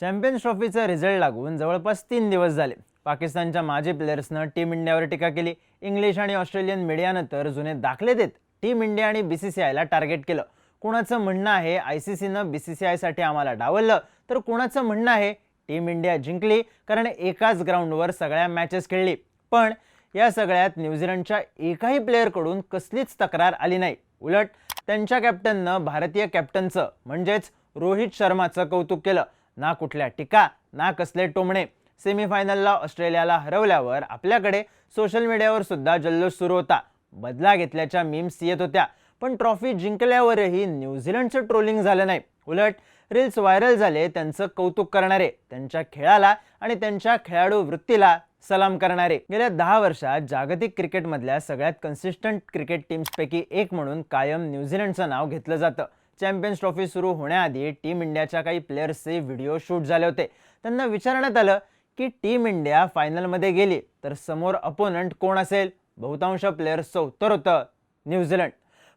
Champions ट्रॉफीचा result लागून जवळपास तीन दिवस झाले. पाकिस्तानच्या माजी प्लेयर्सनं टीम इंडियावर टीका केली. इंग्लिश आणि ऑस्ट्रेलियन मीडियानं तर जुने दाखले देत टीम इंडिया आणि बी सी सी आयला टार्गेट केलं. कुणाचं म्हणणं आहे आय सी सीनं बी सी सी आयसाठी आम्हाला डावललं तर कुणाचं म्हणणं आहे टीम इंडिया जिंकली कारण एकाच ग्राउंडवर सगळ्या मॅचेस खेळली. पण या सगळ्यात न्यूझीलंडच्या एकाही प्लेअरकडून कसलीच तक्रार आली नाही. उलट त्यांच्या कॅप्टननं भारतीय कॅप्टनचं म्हणजेच रोहित शर्माचं कौतुक केलं. ना कुठल्या टीका ना कसले टोमणे. सेमीफायनलला ऑस्ट्रेलियाला हरवल्यावर आपल्याकडे सोशल मीडियावर सुद्धा जल्लोष सुरू होता. बदला घेतल्याच्या मीम्स येत होत्या. पण ट्रॉफी जिंकल्यावरही न्यूझीलंडचं ट्रोलिंग झालं नाही. उलट रील्स व्हायरल झाले त्यांचं कौतुक करणारे त्यांच्या खेळाला आणि त्यांच्या खेळाडू वृत्तीला सलाम करणारे. गेल्या दहा वर्षात जागतिक क्रिकेटमधल्या सगळ्यात कन्सिस्टंट क्रिकेट टीम्सपैकी एक म्हणून कायम न्यूझीलंडचं नाव घेतलं जातं. चॅम्पियन्स ट्रॉफी सुरू होण्याआधी टीम इंडियाच्या काही प्लेयर्सचे व्हिडिओ शूट झाले होते. त्यांना विचारण्यात आलं की टीम इंडिया फायनलमध्ये गेली तर समोर अपोनंट कोण असेल? बहुतांश प्लेयर्सचं उत्तर होतं न्यूझीलंड.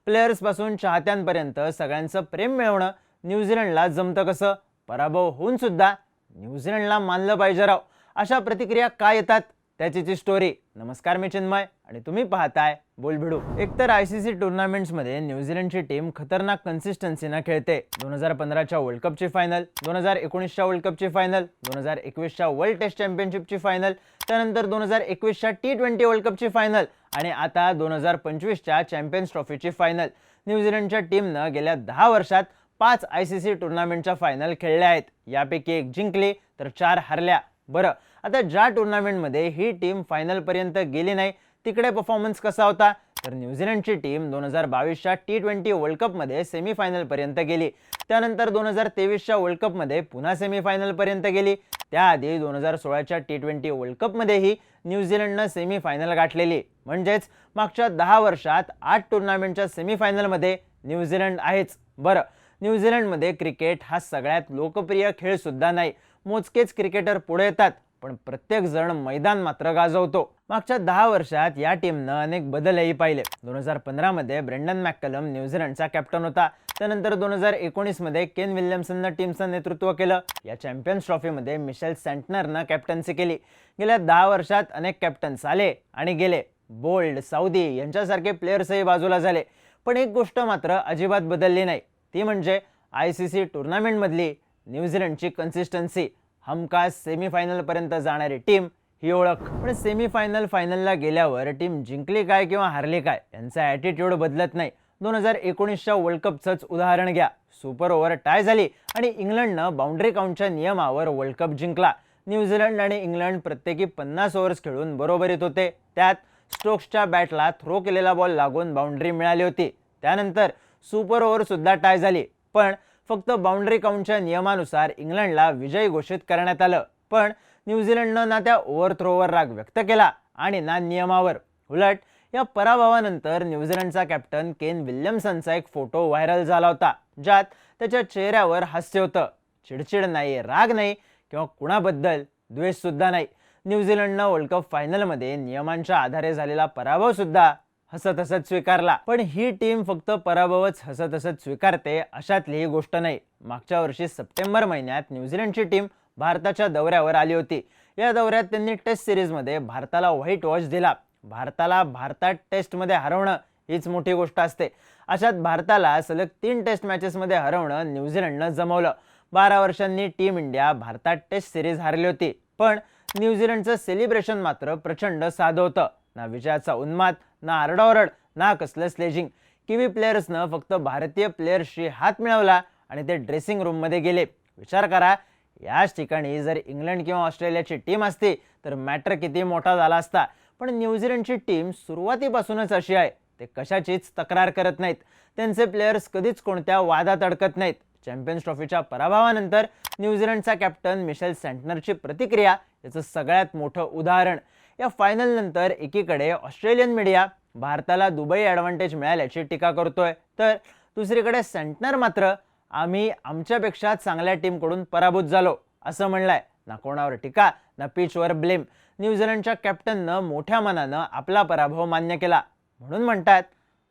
प्लेयर्सपासून चाहत्यांपर्यंत सगळ्यांचं प्रेम मिळवणं न्यूझीलंडला जमतं कसं? पराभव होऊन सुद्धा न्यूझीलंडला मानलं पाहिजे राव. अशा प्रतिक्रिया काय येतात? त्याची स्टोरी नमस्कार मी चिन्मय आणि तुम्ही पाहताय बोलभिडू एकतर आय सी सी टुर्नामेंट्समध्ये न्यूझीलंडची टीम खतरनाक कन्सिस्टन्सीनं खेळते. दोन हजार पंधराच्या वर्ल्ड कपची फायनल दोन हजार एकोणीसच्या वर्ल्ड कपची फायनल दोन हजार एकवीसच्या वर्ल्ड टेस्ट चॅम्पियनशिपची फायनल त्यानंतर दोन हजार एकवीसच्या टी ट्वेंटी वर्ल्ड कपची फायनल आणि आता दोन हजार पंचवीसच्या चॅम्पियन्स ट्रॉफीची फायनल न्यूझीलंडच्या टीमनं गेल्या दहा वर्षात पाच आय सी सी टुर्नामेंटच्या फायनल खेळल्या आहेत. यापैकी एक जिंकली तर चार हरल्या. बरं आता ज्या टुर्नामेंटमध्ये ही टीम फायनलपर्यंत गेली नाही तिकडे परफॉर्मन्स कसा होता? तर न्यूझीलंडची टीम दोन हजार बावीसच्या टी ट्वेंटी वर्ल्ड कपमध्ये सेमीफायनलपर्यंत गेली. त्यानंतर दोन हजार तेवीसच्या वर्ल्ड कपमध्ये पुन्हा सेमीफायनलपर्यंत गेली. त्याआधी दोन हजार सोळाच्या टी ट्वेंटी वर्ल्ड कपमध्येही न्यूझीलंडनं सेमीफायनल गाठलेली. म्हणजेच मागच्या दहा वर्षात आठ टुर्नामेंटच्या सेमीफायनलमध्ये न्यूझीलंड आहेच. बरं न्यूझीलंडमध्ये क्रिकेट हा सगळ्यात लोकप्रिय खेळसुद्धा नाही. मोजकेच क्रिकेटर पुढे येतात. पण प्रत्येक जण मैदान मात्र गाजवतो. मागच्या दहा वर्षात या टीमनं अनेक बदलही पाहिले. दोन हजार पंधरामध्ये ब्रेंडन मॅककलम न्यूझीलंडचा कॅप्टन होता. त्यानंतर दोन हजार एकोणीसमध्ये केन विल्यमसननं टीमचं नेतृत्व केलं. या चॅम्पियन्स ट्रॉफीमध्ये मिशेल सँटनरनं कॅप्टन्सी केली. गेल्या दहा वर्षात अनेक कॅप्टन्स आले आणि गेले. बोल्ड साऊदी यांच्यासारखे प्लेयर्सही बाजूला झाले. पण एक गोष्ट मात्र अजिबात बदलली नाही. ती म्हणजे आय सी सी टुर्नामेंटमधली न्यूझीलंडची कन्सिस्टन्सी हमखास सेमीफायनलपर्यंत जाणारी टीम ही ओळख. पण सेमीफायनल फायनलला गेल्यावर टीम जिंकली काय किंवा हारली काय यांचा ॲटिट्यूड बदलत नाही. दोन हजार एकोणीसच्या वर्ल्ड कपचंच उदाहरण घ्या. सुपर ओव्हर टाय झाली आणि इंग्लंडनं बाउंड्री काउंटच्या नियमावर वर्ल्ड कप जिंकला. न्यूझीलंड आणि इंग्लंड प्रत्येकी पन्नास ओव्हर्स खेळून बरोबरीत होते. त्यात स्टोक्सच्या बॅटला थ्रो केलेला बॉल लागून बाउंड्री मिळाली होती. त्यानंतर सुपर ओव्हरसुद्धा टाय झाली. पण फक्त बाउंड्री काउंटच्या नियमानुसार इंग्लंडला विजयी घोषित करण्यात आलं. पण न्यूझीलंडनं ना त्या ओव्हर थ्रोवर राग व्यक्त केला आणि ना नियमावर. उलट या पराभवानंतर न्यूझीलंडचा कॅप्टन केन विल्यमसनचा एक फोटो व्हायरल झाला होता ज्यात त्याच्या चेहऱ्यावर हास्य होतं. चिडचिड नाही राग नाही किंवा कुणाबद्दल द्वेषसुद्धा नाही. न्यूझीलंडनं वर्ल्ड कप फायनलमध्ये नियमांच्या आधारे झालेला पराभवसुद्धा हसत हसत स्वीकारला. पण ही टीम फक्त पराभवच हसत हसत स्वीकारते अशातली ही गोष्ट नाही. मागच्या वर्षी सप्टेंबर महिन्यात न्यूझीलंडची टीम भारताच्या दौऱ्यावर आली होती. या दौऱ्यात त्यांनी टेस्ट सिरीजमध्ये भारताला व्हाईट वॉच दिला. भारताला भारतात टेस्टमध्ये हरवणं हीच मोठी गोष्ट असते. अशात भारताला सलग तीन टेस्ट मॅचेसमध्ये हरवणं न्यूझीलंडनं जमवलं. बारा वर्षांनी टीम इंडिया भारतात टेस्ट सिरीज हारली होती. पण न्यूझीलंडचं सेलिब्रेशन मात्र प्रचंड साधं होतं. ना विजयाचा उन्माद ना आरडाओरड ना कसलं स्लेजिंग किवी प्लेयर्सनं फक्त भारतीय प्लेयर्सशी हात मिळवला आणि ते ड्रेसिंग रूममध्ये गेले. विचार करा याच ठिकाणी जर इंग्लंड किंवा ऑस्ट्रेलियाची टीम असती तर मॅटर किती मोठा झाला असता. पण न्यूझीलंडची टीम सुरुवातीपासूनच अशी आहे. ते कशाचीच तक्रार करत नाहीत. त्यांचे प्लेयर्स कधीच कोणत्या वादात अडकत नाहीत. चॅम्पियन्स ट्रॉफीच्या पराभवानंतर न्यूझीलंडचा कॅप्टन मिशेल सँटनरची प्रतिक्रिया याचं सगळ्यात मोठं उदाहरण. या फायनल नंतर एकीकडे ऑस्ट्रेलियन मीडिया भारताला दुबई ॲडव्हान्टेज मिळाल्याची टीका करतोय. तर दुसरीकडे सेंटनर मात्र आम्ही आमच्यापेक्षा चांगल्या टीमकडून पराभूत झालो असं म्हणलंय. ना कोणावर टीका ना पिचवर ब्लेम न्यूझीलंडच्या कॅप्टननं मोठ्या मनानं आपला पराभव मान्य केला. म्हणून म्हणतात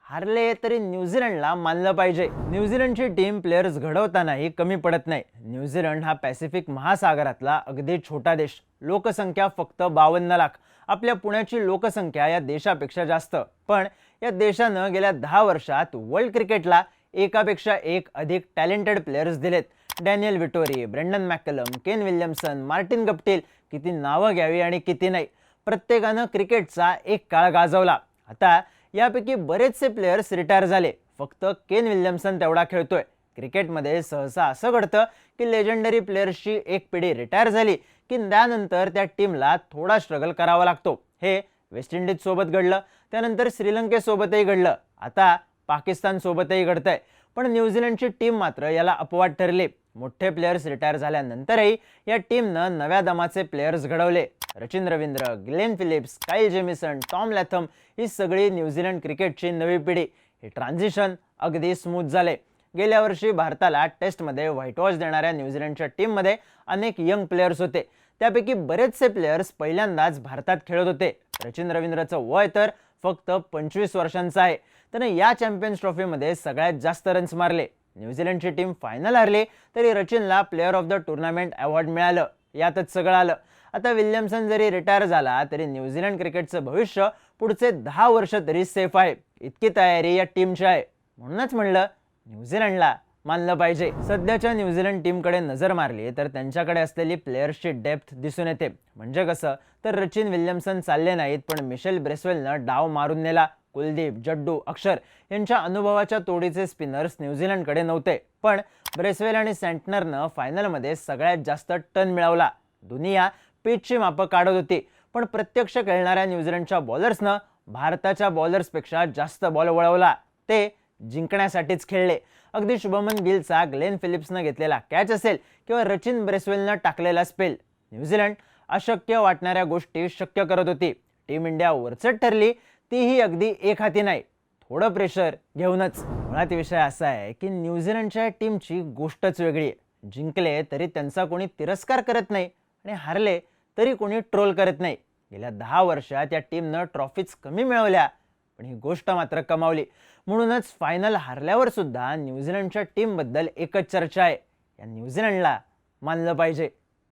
हारले तरी न्यूझीलंडला मानलं पाहिजे. न्यूझीलंडची टीम प्लेयर्स घडवतानाही कमी पडत नाही. न्यूझीलंड हा पॅसिफिक महासागरातला अगदी छोटा देश. लोकसंख्या फक्त बावन्न लाख. आपल्या पुण्याची लोकसंख्या या देशापेक्षा जास्त. पण या देशानं गेल्या दहा वर्षात वर्ल्ड क्रिकेटला एकापेक्षा एक अधिक टॅलेंटेड प्लेयर्स दिलेत. Daniel Vettori Brendon McCullum Kane Williamson Martin Guptill किती नावं घ्यावी आणि किती नाही? प्रत्येकानं क्रिकेटचा एक काळ गाजवला. आता यापैकी बरेचसे प्लेयर्स रिटायर झाले. फक्त केन विल्यमसन तेवढा खेळतोय. क्रिकेटमध्ये सहसा असं घडतं की लेजंडरी प्लेयर्सची एक पिढी रिटायर झाली की त्यानंतर त्या टीमला थोडा स्ट्रगल करावा लागतो. हे वेस्ट इंडिजसोबत घडलं. त्यानंतर श्रीलंकेसोबतही घडलं. आता पाकिस्तानसोबतही घडतंय. पण न्यूझीलंडची टीम मात्र याला अपवाद ठरली. मोठे प्लेयर्स रिटायर झाल्यानंतरही या टीमनं नव्या दमाचे प्लेयर्स घडवले. Rachin Ravindra Glenn Phillips Kyle Jamieson Tom Latham ही सगळी न्यूझीलंड क्रिकेटची नवी पिढी. हे ट्रान्झिशन अगदी स्मूथ झाले. गेल्या वर्षी भारताला टेस्टमध्ये व्हाईटवॉश देणाऱ्या न्यूझीलंडच्या टीममध्ये अनेक यंग प्लेयर्स होते. त्यापैकी बरेचसे प्लेयर्स पहिल्यांदाच भारतात खेळत होते. रचिन रवींद्रचं वय तर फक्त पंचवीस वर्षांचं आहे. त्याने या चॅम्पियन्स ट्रॉफीमध्ये सगळ्यात जास्त रन्स मारले. न्यूझीलंडची टीम फायनल हरली तरी रचिनला player of the tournament award मिळालं. यातच सगळं आलं. आता विल्यमसन जरी रिटायर झाला तरी न्यूझीलंड क्रिकेटचं भविष्य पुढचे दहा वर्ष तरी सेफ आहे. इतकी तयारी या टीमची आहे. म्हणूनच म्हणलं न्यूझीलंडला मानलं पाहिजे. सध्याच्या न्यूझीलंड टीमकडे नजर मारली तर त्यांच्याकडे असलेली प्लेयर्सची डेप्थ दिसून येते. म्हणजे कसं? तर रचिन विल्यमसन चालले नाहीत पण मिशेल ब्रेसवेलनं डाव मारून नेला. कुलदीप जड्डू अक्षर यांच्या अनुभवाच्या तोडीचे स्पिनर्स न्यूझीलंडकडे नव्हते. पण ब्रेसवेल आणि सँटनरनं फायनलमध्ये सगळ्यात जास्त टन मिळवला. दुनिया पिचची मापं काढत होती पण प्रत्यक्ष खेळणाऱ्या न्यूझीलंडच्या बॉलर्सनं भारताच्या बॉलर्सपेक्षा जास्त बॉल वळवला. ते जिंकण्यासाठीच खेळले. अगदी शुभमन गिलचा ग्लेन फिलिप्सनं घेतलेला कॅच असेल किंवा रचिन ब्रेसवेलनं टाकलेला स्पेल न्यूझीलंड अशक्य वाटणाऱ्या गोष्टी शक्य करत होती. टीम इंडिया वरचढ ठरली तीही अगदी एक हाती नाही. थोडं प्रेशर घेऊनच. मुळात विषय असा आहे की न्यूझीलंडच्या टीमची गोष्टच वेगळी आहे. जिंकले तरी त्यांचा कोणी तिरस्कार करत नाही आणि हारले तरी कोणी ट्रोल करत नाही. गेल्या दहा वर्षात या टीमनं ट्रॉफीज कमी मिळवल्या. पण ही गोष्ट मात्र कमावली. म्हणूनच फायनल हारल्यावर सुद्धा न्यूझीलंडच्या टीमबद्दल एकच चर्चा आहे. या न्यूझीलंडला मानलं पाहिजे.